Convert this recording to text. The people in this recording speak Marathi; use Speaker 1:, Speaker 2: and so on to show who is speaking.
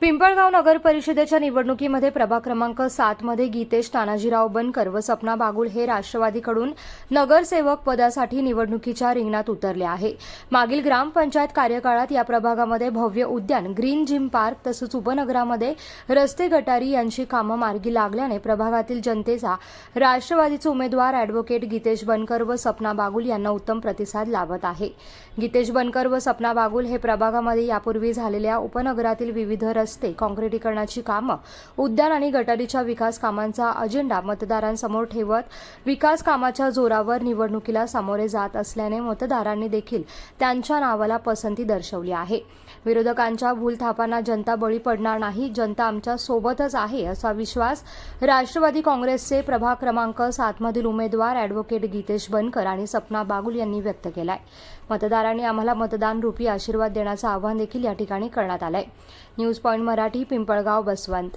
Speaker 1: पिंपळगाव नगर परिषदेच्या निवडणुकीमध्ये प्रभाग क्रमांक सातमध्ये गीतेश तानाजीराव बनकर व सपना बागुल हे राष्ट्रवादीकडून नगरसेवक पदासाठी निवडणुकीच्या रिंगणात उतरले आहे. मागील ग्रामपंचायत कार्यकाळात या प्रभागामध्ये भव्य उद्यान ग्रीन जिम पार्क तसंच उपनगरामध्ये रस्ते गटारी यांची कामं मार्गी लागल्याने प्रभागातील जनतेचा राष्ट्रवादीचे उमेदवार अॅडव्होकेट गीतेश बनकर व सपना बागुल यांना उत्तम प्रतिसाद लाभत आहे. गीतेश बनकर व सपना बागुल हे प्रभागामध्ये यापूर्वी झालेल्या उपनगरातील विविध रस्ते काँक्रिटीकरणाची कामं उद्यान आणि गटारीच्या विकास कामांचा अजेंडा मतदारांसमोर ठेवत विकास कामाच्या जोरावर निवडणुकीला सामोरे जात असल्याने मतदारांनी देखील त्यांच्या नावाला पसंती दर्शवली आहे. विरोधकांच्या भूलथापांना जनता बळी पडणार नाही जनता आमच्या सोबतच आहे असा विश्वास राष्ट्रवादी काँग्रेसचे प्रभाग क्रमांक सातमधील उमेदवार अॅडव्होकेट गीतेश बनकर आणि सपना बागुल यांनी व्यक्त केलाय. मतदारांनी आम्हाला मतदान रूपी आशीर्वाद देण्याचं आवाहन देखील या ठिकाणी करण्यात आलंय. News point Marathi Pimpalgaon Baswant.